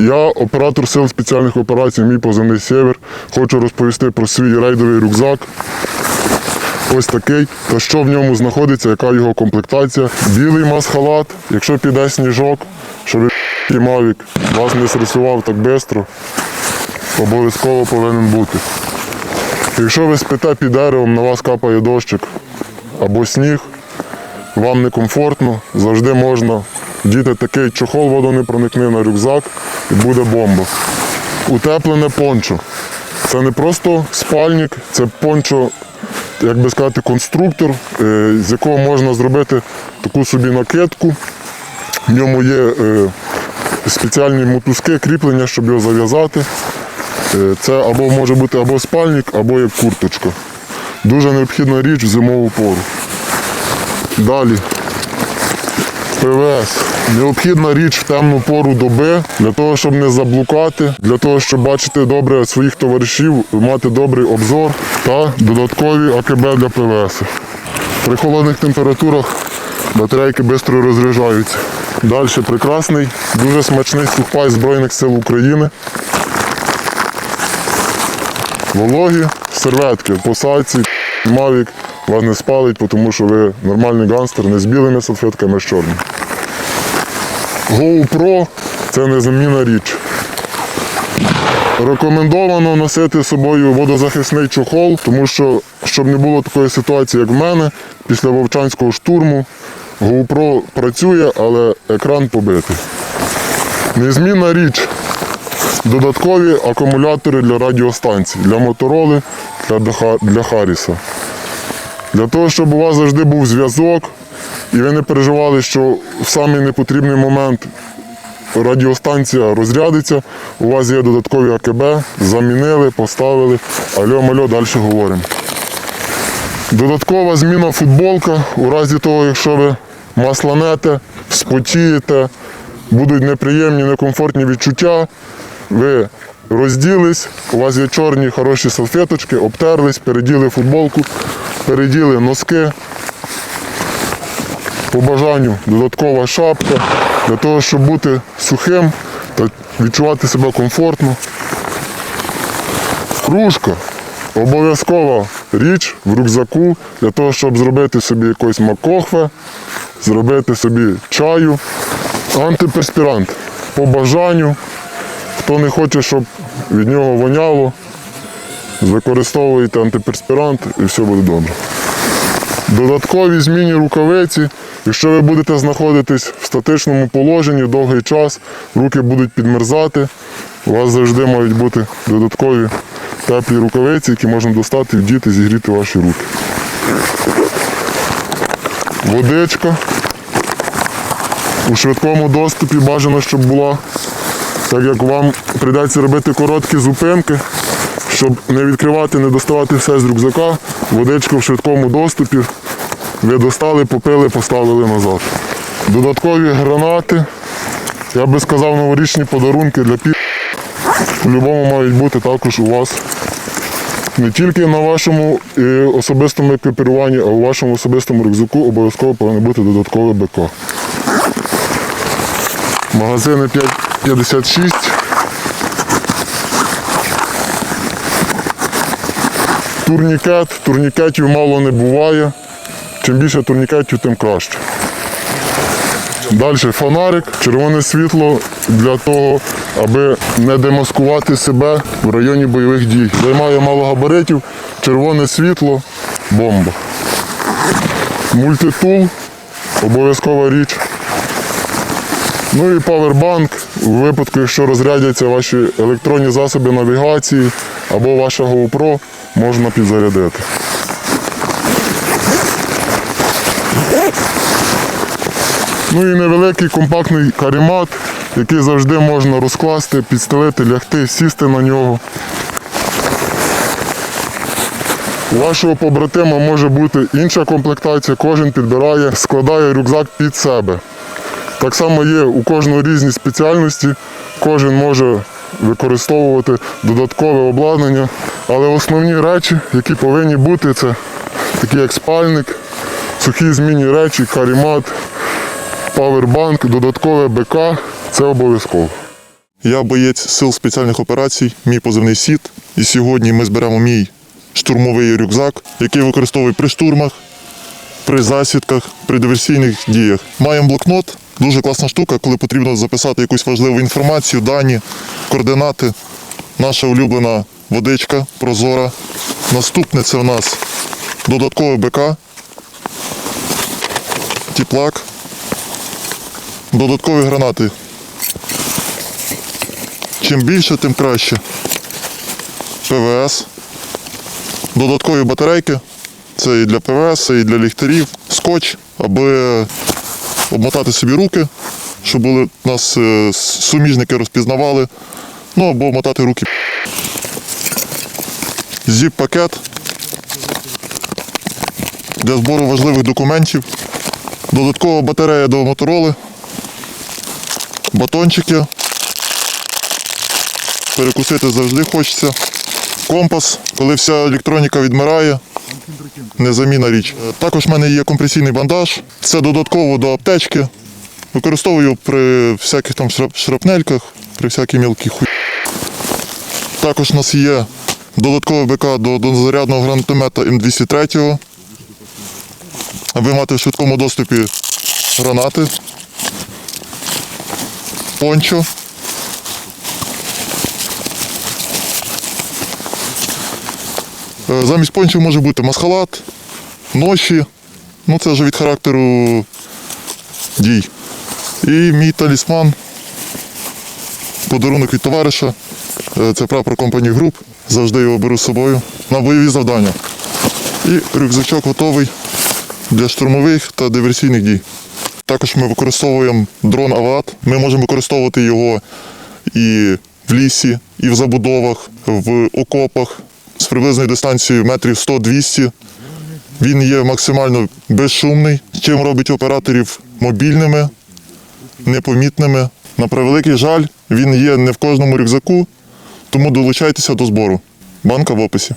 Я оператор сил спеціальних операцій, мій позивний Сєвер. Хочу розповісти про свій рейдовий рюкзак. Ось такий. Та що в ньому знаходиться, яка його комплектація. Білий масхалат, якщо піде сніжок, щоб і мавік вас не стресував так швидко, обов'язково повинен бути. Якщо ви спите під деревом, на вас капає дощик або сніг, вам некомфортно, завжди можна діти такий чохол водонепроникний на рюкзак і буде бомба. Утеплене пончо. Це не просто спальник, це пончо, як би сказати, конструктор, е, з якого можна зробити таку собі накидку. В ньому є е, спеціальні мотузки, кріплення, щоб його зав'язати. Е, Це або може бути або спальник, або як курточка. Дуже необхідна річ в зимову пору. Далі. ПВС. Необхідна річ в темну пору доби для того, щоб не заблукати, для того, щоб бачити добре своїх товаришів, мати добрий обзор та додаткові АКБ для ПВС. При холодних температурах батарейки швидко розряджаються. Далі прекрасний, дуже смачний сухпай Збройних сил України. Вологі серветки, посадці, мавік вас не спалить, тому що ви нормальний ганстер не з білими салфетками, а з чорними. GoPro це незамінна річ. Рекомендовано носити з собою водозахисний чохол, тому що, щоб не було такої ситуації, як в мене, після вовчанського штурму GoPro працює, але екран побитий. Незмінна річ додаткові акумулятори для радіостанцій, для мотороли, для, для Харріса. Для того, щоб у вас завжди був зв'язок, і ви не переживали, що в самий непотрібний момент радіостанція розрядиться, у вас є додаткові АКБ, замінили, поставили, альо мальо далі говоримо. Додаткова зміна футболка у разі того, якщо ви масланете, спотієте, будуть неприємні, некомфортні відчуття, ви розділись, у вас є чорні хороші салфеточки, обтерлись, переділи футболку, переділи носки. По бажанню додаткова шапка для того, щоб бути сухим та відчувати себе комфортно. Кружка обов'язкова річ в рюкзаку для того, щоб зробити собі якось макохве, зробити собі чаю. Антиперспірант по бажанню. Хто не хоче, щоб від нього воняло, використовуєте антиперспірант і все буде добре. Додаткові змінні рукавиці. Якщо ви будете знаходитись в статичному положенні довгий час, руки будуть підмерзати, у вас завжди мають бути додаткові теплі рукавиці, які можна достати, вдіти, зігріти ваші руки. Водичка. У швидкому доступі бажано, щоб була, так як вам прийдеться робити короткі зупинки, щоб не відкривати, не доставати все з рюкзака, водичка в швидкому доступі. Ви достали, попили, поставили назад. Додаткові гранати. Я би сказав, новорічні подарунки для пі. По-любому мають бути також у вас. Не тільки на вашому е, особистому екіпіруванні, а у вашому особистому рюкзаку обов'язково повинно бути додаткове БК. Магазини 5,56. Турнікет. Турнікетів мало не буває. Чим більше турнікетів, тим краще. Далі фонарик, червоне світло для того, аби не демаскувати себе в районі бойових дій. Займає мало габаритів, червоне світло, бомба. Мультитул обов'язкова річ. Ну і павербанк у випадку, якщо розрядяться ваші електронні засоби навігації або ваша GoPro, можна підзарядити. Ну і невеликий компактний каремат, який завжди можна розкласти, підстелити, лягти, сісти на нього. У вашого побратима може бути інша комплектація, кожен підбирає, складає рюкзак під себе. Так само є у кожного різні спеціальності, кожен може використовувати додаткове обладнання, але основні речі, які повинні бути, це такі як спальник, сухі змінні речі, карімат, павербанк, додаткове БК це обов'язково. Я боєць сил спеціальних операцій, мій позивний СІТ. І сьогодні ми зберемо мій штурмовий рюкзак, який використовую при штурмах, при засідках, при диверсійних діях. Маємо блокнот, дуже класна штука, коли потрібно записати якусь важливу інформацію, дані, координати. Наша улюблена водичка прозора. Наступне це в нас додаткове БК, тіплак, додаткові гранати. Чим більше, тим краще. ПВС. Додаткові батарейки. Це і для ПВС, і для ліхтарів. Скотч, аби обмотати собі руки, щоб були нас е, суміжники розпізнавали. Ну або мотати руки. Зіп-пакет для збору важливих документів. Додаткова батарея до мотороли. Батончики. Перекусити завжди хочеться. Компас, коли вся електроніка відмирає. Незамінна річ. Е, Також в мене є компресійний бандаж. Це додатково до аптечки. Використовую при всяких там шрапнельках, при всякій мілкій хуй. Також у нас є додаткове БК до, до зарядного гранатомета М203. Аби мати в швидкому доступі гранати. Пончо. Замість пончо може бути масхалат, ноші. Ну це вже від характеру дій. І мій талісман. Подарунок від товариша. Е, Це прапор компанії груп. Завжди його беру з собою на бойові завдання. І рюкзачок готовий для штурмових та диверсійних дій. Також ми використовуємо дрон Ават. Ми можемо використовувати його і в лісі, і в забудовах, в окопах з приблизної дистанції метрів 100-200. Він є максимально безшумний, чим робить операторів мобільними, непомітними. На превеликий жаль, він є не в кожному рюкзаку, тому долучайтеся до збору. Банка в описі.